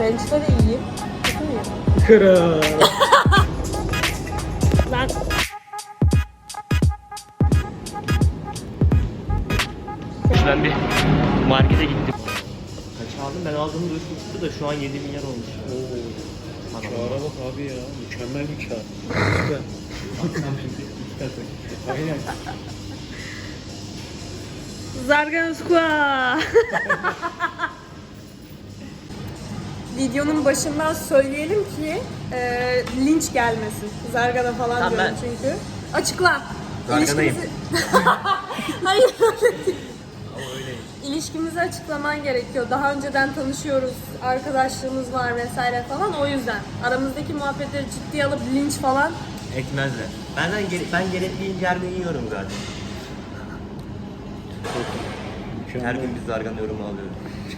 Bench'te de iyiyim. Kötü müyüm? Kral. Lan Ben bir markete gittim. Kaç aldım? Ben aldığımda 3.5'tu da şu an 7 milyar olmuş. Oo. Kâra bak abi ya. Mükemmel bir kâr. Şimdi. Aynen. Zargana Squaw. Videonun başından söyleyelim ki e, linç gelmesin. Zargana falan Tamam, diyorum ben- çünkü. Açıkla. Zarganayım. Hayır öyle değil. Ama öyle. İlişkimizi açıklaman gerekiyor. Daha önceden tanışıyoruz, arkadaşlığımız var vesaire falan. O yüzden aramızdaki muhabbetleri ciddiye alıp linç falan Etmezler. Benden gere ben gerekli incermeyi yiyorum zaten. Her Mükemmel. gün biz zargan yorumu alıyoruz.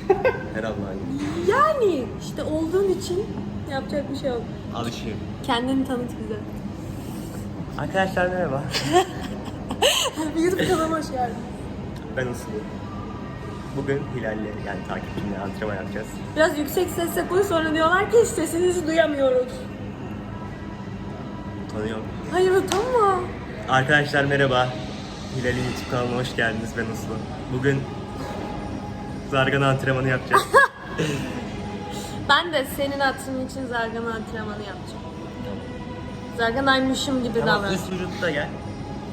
Her günü. yani işte olduğun için yapacak bir şey yok. Alışıyorum. Kendini tanıt bize. Arkadaşlar merhaba. YouTube kanalıma hoş geldin. Ben Uslu. Bugün Hilal'le yani takipçimle antrenman yapacağız. Biraz yüksek sesle koy sonra diyorlar ki sesinizi duyamıyoruz. Utanıyorum. Hayır utanma. Arkadaşlar merhaba. Hilal'in YouTube kanalına hoş geldiniz. Ben Uslu. Bugün zargana antrenmanı yapacağız. Ben de senin hatırın için zargana antrenmanı yapacağım. Zarganaymışım gibi tamam davran. üst vücutta gel.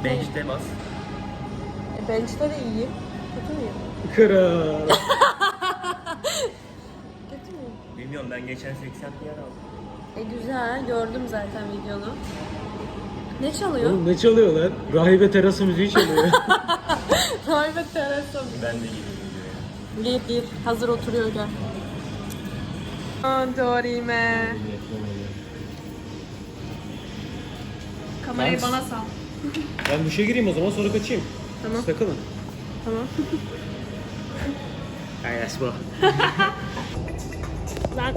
Bench'te bas. E, bench'te de iyiyim. Kötü müyüm? Kral. Kötü müyüm? Bilmiyorum ben geçen 80 milyar aldım. E güzel gördüm zaten videonu. Ne çalıyor? Oğlum ne çalıyorlar? Rahibe terası müziği çalıyor. Vay be terasa. Ben de gireyim Giyip giyip hazır oturuyor gel. Dorime. Kamerayı Ben- bana sal. ben duşa gireyim o zaman sonra kaçayım. Tamam. Takılın. Tamam. Yes bro. Lan.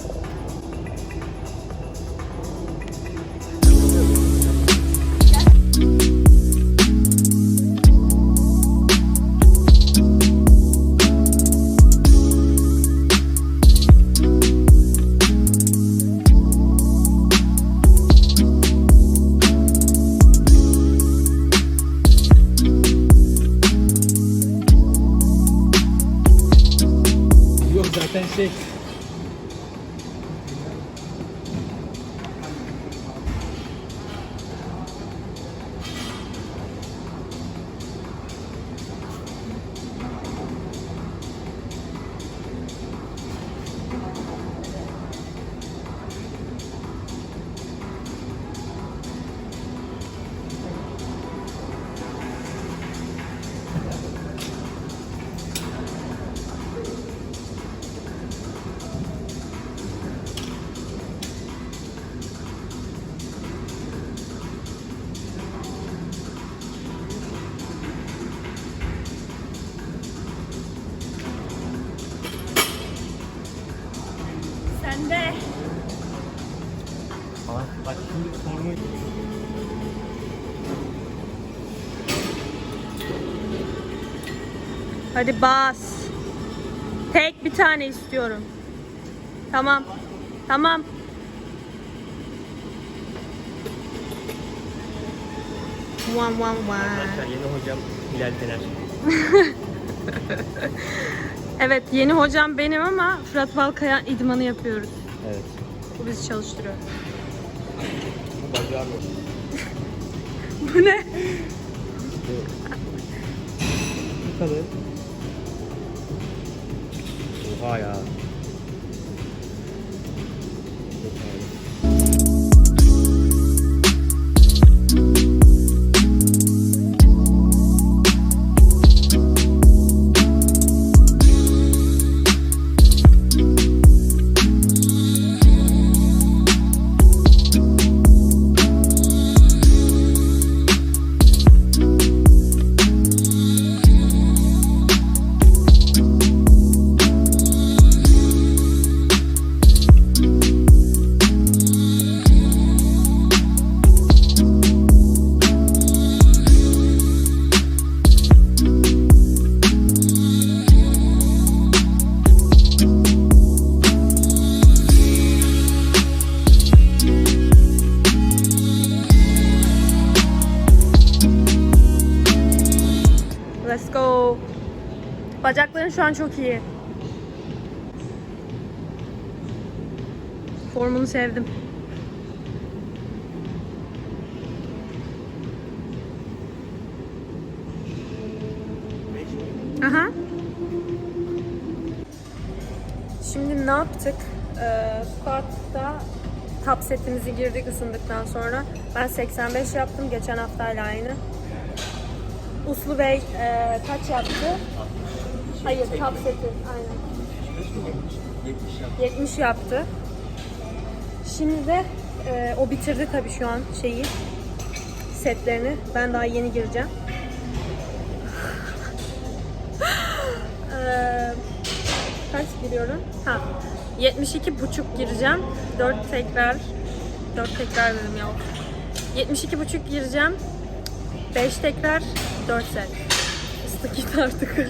Hadi bas. Tek bir tane istiyorum. Tamam. Tamam. One one. Arkadaşlar yeni hocam Hilal. Evet yeni hocam benim ama Fırat Balkaya idmanı yapıyoruz. Evet. Bu bizi çalıştırıyor. Yok. Bu ne? Bu kadar. Oha ya. Yok abi. Bacakların şu an çok iyi. Formunu sevdim. Aha. Şimdi ne yaptık? Ee, squat'ta top setimizi girdik ısındıktan sonra. Ben 85 yaptım geçen haftayla aynı. Uslu Bey e, kaç yaptı? Hayır top seti aynen. 70 yaptı. Şimdi de e, o bitirdi tabii şu an şeyi setlerini. Ben daha yeni gireceğim. Eee kaç giriyorum? Ha. 72 buçuk gireceğim. 4 tekrar 4 tekrar dedim ya. 72 buçuk gireceğim. 5 tekrar 4 set. Islık git artık.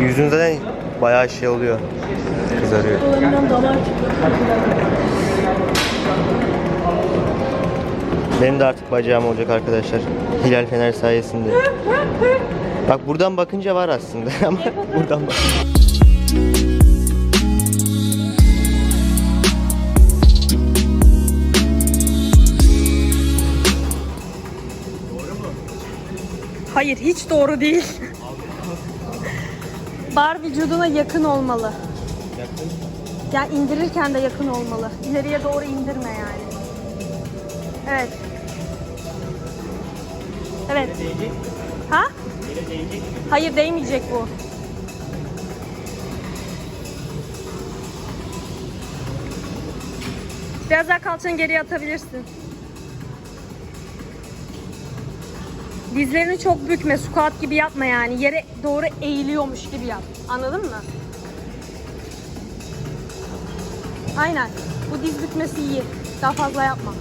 Yüzün zaten bayağı şey oluyor. Kızarıyor. Benim de artık bacağım olacak arkadaşlar. Hilal Fener sayesinde. Bak buradan bakınca var aslında ama buradan bak. Hayır hiç doğru değil. Bar vücuduna yakın olmalı. Ya indirirken de yakın olmalı. İleriye doğru indirme yani. Evet. Evet. Ha? Hayır değmeyecek bu. Biraz daha kalçanı geriye atabilirsin. Dizlerini çok bükme, squat gibi yapma yani. Yere doğru eğiliyormuş gibi yap. Anladın mı? Aynen. Bu diz bükmesi iyi. Daha fazla yapma.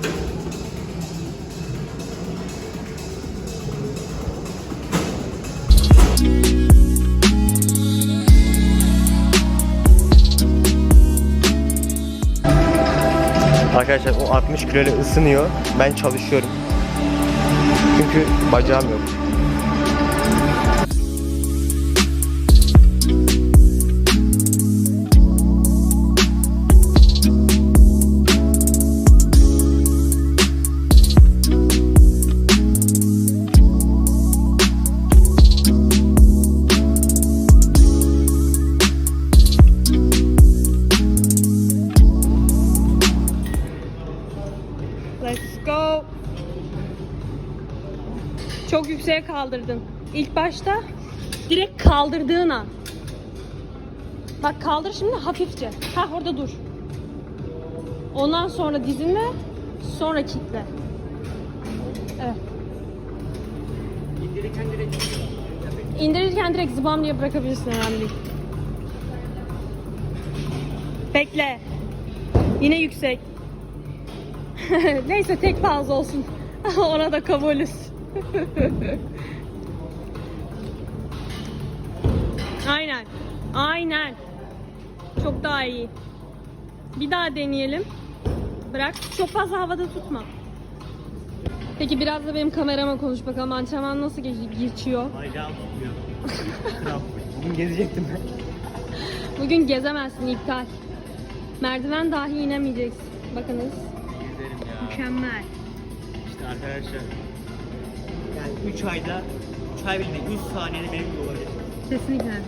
Arkadaşlar o 60 kilo ile ısınıyor. Ben çalışıyorum. Çünkü bacağım yok. Yükseğe kaldırdın. İlk başta direkt kaldırdığın an. Bak kaldır şimdi hafifçe. Ha orada dur. Ondan sonra dizinle, sonra kitle. Evet. İndirirken direkt zıbam diye bırakabilirsin önemli değil. Bekle. Yine yüksek. Neyse tek fazla olsun. Ona da kabulüz. Aynen. Aynen. Çok daha iyi. Bir daha deneyelim. Bırak. Çok fazla havada tutma. Peki biraz da benim kamerama konuş bakalım. Antrenman nasıl geç- geçiyor? Tutmuyor. Bugün gezecektim ben. Bugün gezemezsin iptal. Merdiven dahi inemeyeceksin. Bakınız. Gezerim ya. Mükemmel. İşte arkadaşlar. Yani 3 ayda 3 ay bile 3 saniyede benim gibi olabilir. Kesinlikle.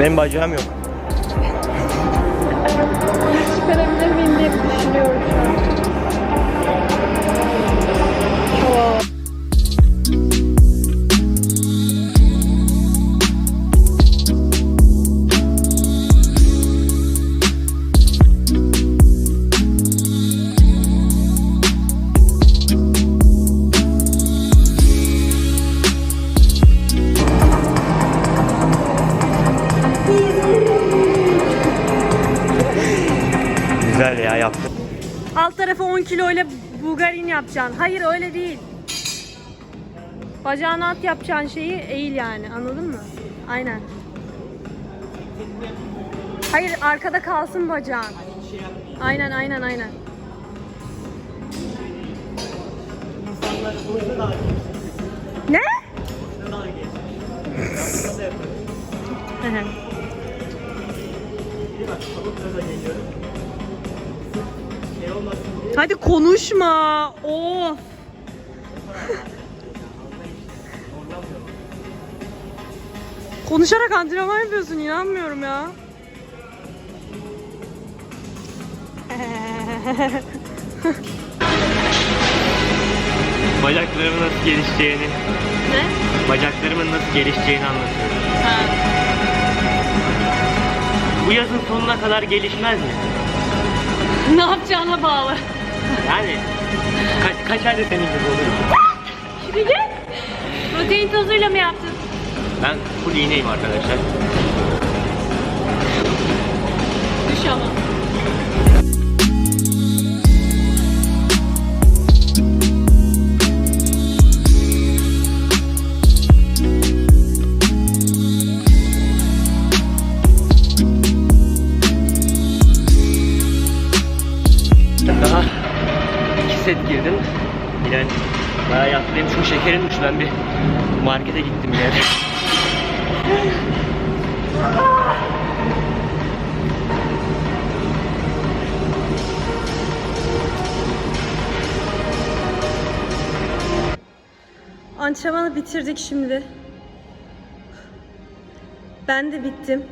Benim bacağım yok. Düşünüyorum şu. Alt tarafı 10 kilo ile Bulgarin yapacaksın. Hayır öyle değil. Bacağına at yapacağın şeyi eğil yani anladın mı? Aynen. Hayır arkada kalsın bacağın. Aynen aynen aynen. Ne? boşuna da Hadi konuşma. Of. Konuşarak antrenman yapıyorsun inanmıyorum ya. Bacaklarımın nasıl gelişeceğini, ne? bacaklarımın nasıl gelişeceğini anlatıyorum. Bu yazın sonuna kadar gelişmez mi? ne yapacağına bağlı. Yani kaç, kaç ayda senin gibi olurum? Şimdi. Protein tozuyla mı yaptın? Ben full iğneyim arkadaşlar. Düş ama. Gittim yani. Antrenmanı bitirdik şimdi. Ben de bittim.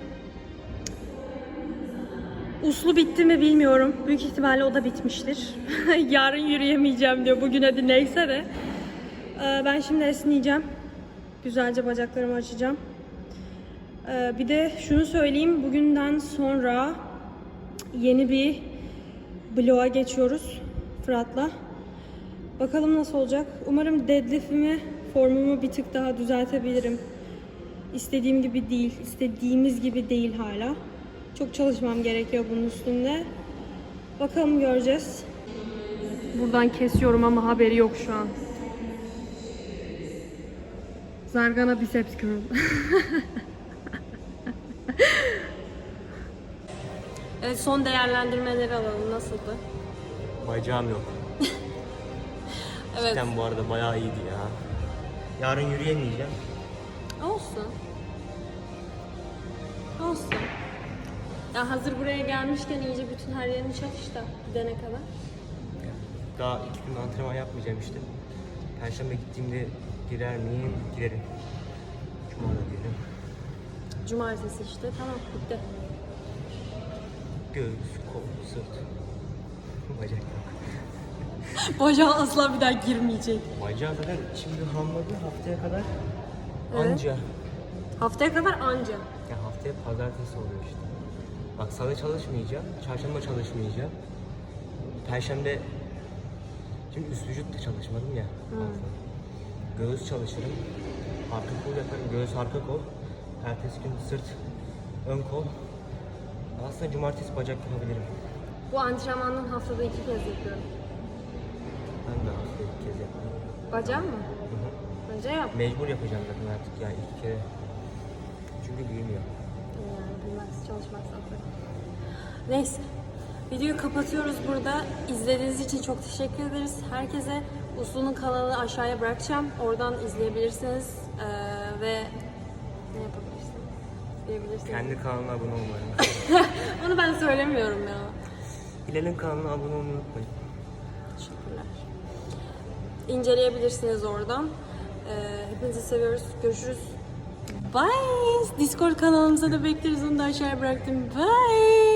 Uslu bitti mi bilmiyorum. Büyük ihtimalle o da bitmiştir. Yarın yürüyemeyeceğim diyor. Bugün hadi neyse de. Ee, Ben şimdi esneyeceğim. Güzelce bacaklarımı açacağım. Ee, Bir de şunu söyleyeyim. Bugünden sonra yeni bir bloğa geçiyoruz Fırat'la. Bakalım nasıl olacak. Umarım deadlift'imi, formumu bir tık daha düzeltebilirim. İstediğim gibi değil, istediğimiz gibi değil hala. Çok çalışmam gerekiyor bunun üstünde. Bakalım göreceğiz. Buradan kesiyorum ama haberi yok şu an. Zargana biceps curl. evet, son değerlendirmeleri alalım. Nasıldı? Bacağım yok. Evet. Cidden bu arada bayağı iyiydi ya. Yarın yürüyemeyeceğim. Olsun. Olsun. Ya hazır buraya gelmişken iyice bütün her yerini çak işte gidene kadar. Daha iki gün antrenman yapmayacağım işte. Perşembe gittiğimde girer miyim? Girerim. Cuma da girerim. Cumartesi işte tamam bitti. Göğüs, kol, sırt. Bacak yok. Bacağı asla bir daha girmeyecek. Bacağı zaten şimdi hamladı haftaya kadar Evet. anca. Haftaya kadar anca. Ya haftaya pazartesi oluyor işte. Bak salı çalışmayacağım, çarşamba çalışmayacağım. Perşembe şimdi üst vücut da çalışmadım ya. fazla. Göğüs çalışırım. Arka kol yaparım. Göğüs arka kol. Ertesi gün sırt, ön kol. Aslında cumartesi bacak yapabilirim. Bu antrenmanın haftada iki kez yapıyorum. Ben de haftada bir kez yaparım. Bacağı mı? Hı hı. Önce yap. Mecbur yapacağım zaten artık yani iki kere. Çünkü büyümüyor. Yani bilmez çalışmak zaten. Neyse. Videoyu kapatıyoruz burada. İzlediğiniz için çok teşekkür ederiz. Herkese Uslu'nun kanalını aşağıya bırakacağım. Oradan izleyebilirsiniz. Ee, ve ne yapabilirsiniz? İzleyebilirsiniz. Kendi kanalına abone olmayı. Onu ben söylemiyorum ya. Hilal'in kanalına abone olmayı unutmayın. Teşekkürler. İnceleyebilirsiniz oradan. Ee, hepinizi seviyoruz. Görüşürüz. Bye. Discord kanalımıza da bekleriz. Onu da aşağıya bıraktım. Bye.